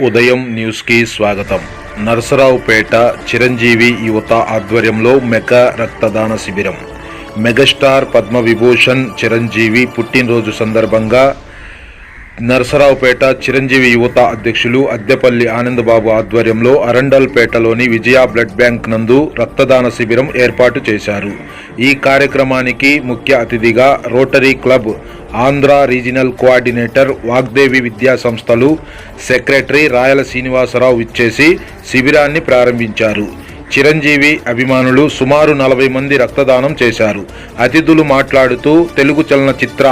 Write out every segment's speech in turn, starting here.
ఉదయం న్యూస్కి స్వాగతం. నరసరావుపేట చిరంజీవి యువత ఆధ్వర్యంలో మెగా రక్తదాన శిబిరం. మెగాస్టార్ పద్మవిభూషణ్ చిరంజీవి పుట్టినరోజు సందర్భంగా నరసరావుపేట చిరంజీవి యువత అధ్యక్షులు అద్దెపల్లి ఆనందబాబు ఆధ్వర్యంలో అరండల్పేటలోని విజయ బ్లడ్ బ్యాంక్ నందు రక్తదాన శిబిరం ఏర్పాటు చేశారు. ఈ కార్యక్రమానికి ముఖ్య అతిథిగా rotary club Andhra regional coordinator Vagdevi విద్యా సంస్థలు సెక్రటరీ రాయల శ్రీనివాసరావు ఇచ్చేసి శిబిరాన్ని ప్రారంభించారు. చిరంజీవి అభిమానులు సుమారు నలభై మంది రక్తదానం చేశారు. అతిథులు మాట్లాడుతూ తెలుగు చలనచిత్ర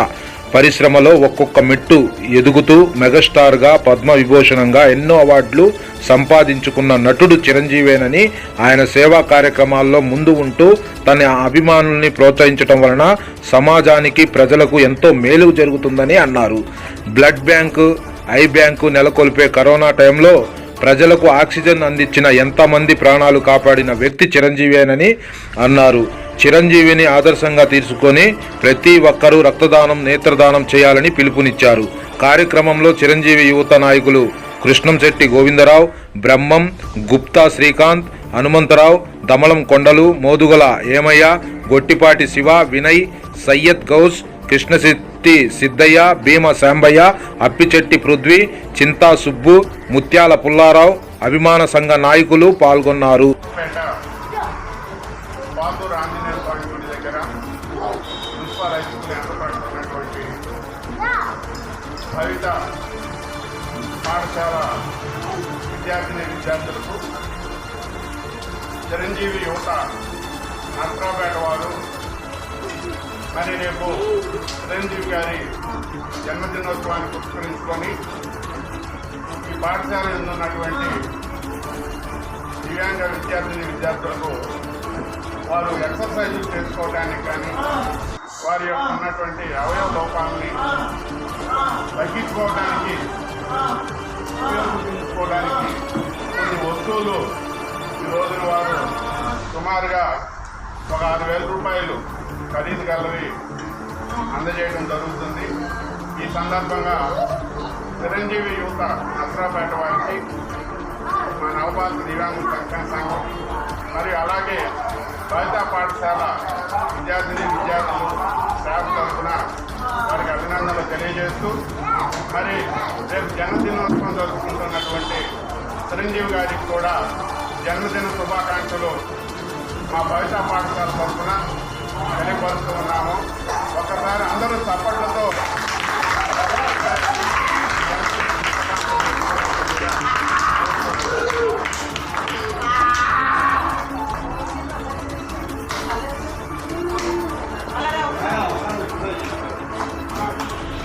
పరిశ్రమలో ఒక్కొక్క మెట్టు ఎదుగుతూ మెగాస్టార్గా పద్మ విభూషణంగా ఎన్నో అవార్డులు సంపాదించుకున్న నటుడు చిరంజీవేనని ఆయన సేవా కార్యక్రమాల్లో ముందు ఉంటూ తన అభిమానుల్ని ప్రోత్సహించడం వలన సమాజానికి ప్రజలకు ఎంతో మేలు జరుగుతుందని అన్నారు. బ్లడ్ బ్యాంకు ఐ బ్యాంకు నెలకొల్పే కరోనా టైంలో ప్రజలకు ఆక్సిజన్ అందించిన ఎంతమంది ప్రాణాలు కాపాడిన వ్యక్తి చిరంజీవేనని అన్నారు. చిరంజీవిని ఆదర్శంగా తీసుకొని ప్రతి ఒక్కరూ రక్తదానం నేత్రదానం చేయాలని పిలుపునిచ్చారు. కార్యక్రమంలో చిరంజీవి యువత నాయకులు కృష్ణంశెట్టి గోవిందరావు బ్రహ్మం గుప్తా శ్రీకాంత్ హనుమంతరావు దమలం కొండలు మోదుగల ఏమయ్య గొట్టిపాటి శివ వినయ్ సయ్యద్ గౌస్ కృష్ణశెట్టి సిద్ధయ్య భీమ శాంబయ్య అప్పిచెట్టి పృథ్వీ చింతా సుబ్బు ముత్యాల పుల్లారావు అభిమాన సంఘ నాయకులు పాల్గొన్నారు. మున్సిపల్ ఏర్పడుతున్నటువంటి పాఠశాల విద్యార్థిని విద్యార్థులకు చిరంజీవి యువత నర్సరావుపేట వారు. మరి రేపు చిరంజీవి గారి జన్మదినోత్సవాన్ని పురస్కరించుకొని ఈ పాఠశాల ఉన్నటువంటి దివ్యాంగ విద్యార్థిని విద్యార్థులకు వారు ఎక్సర్సైజ్ చేసుకోవడానికి కానీ వారి యొక్క ఉన్నటువంటి అవయవ లోపాలని తగ్గించుకోవడానికి ఉపయోగించుకోవడానికి కొన్ని వస్తువులు ఈరోజు వారు సుమారుగా ఒక ఆరు వేల రూపాయలు ఖరీదు గలవి అందజేయడం జరుగుతుంది. ఈ సందర్భంగా చిరంజీవి యువత నసరాపేట వారికి మా నవభారత దివ్యాంగ సంక్షేమ సంఘం బాలికా పాఠశాల విద్యార్థిని విద్యార్థులు స్టాఫ్ తరఫున వారికి అభినందనలు తెలియజేస్తూ మరి రేపు జన్మదినోత్సవం జరుపుకుంటున్నటువంటి చిరంజీవి గారికి కూడా జన్మదిన శుభాకాంక్షలు మా బాలికా పాఠశాల తరఫున తెలియపరుస్తూ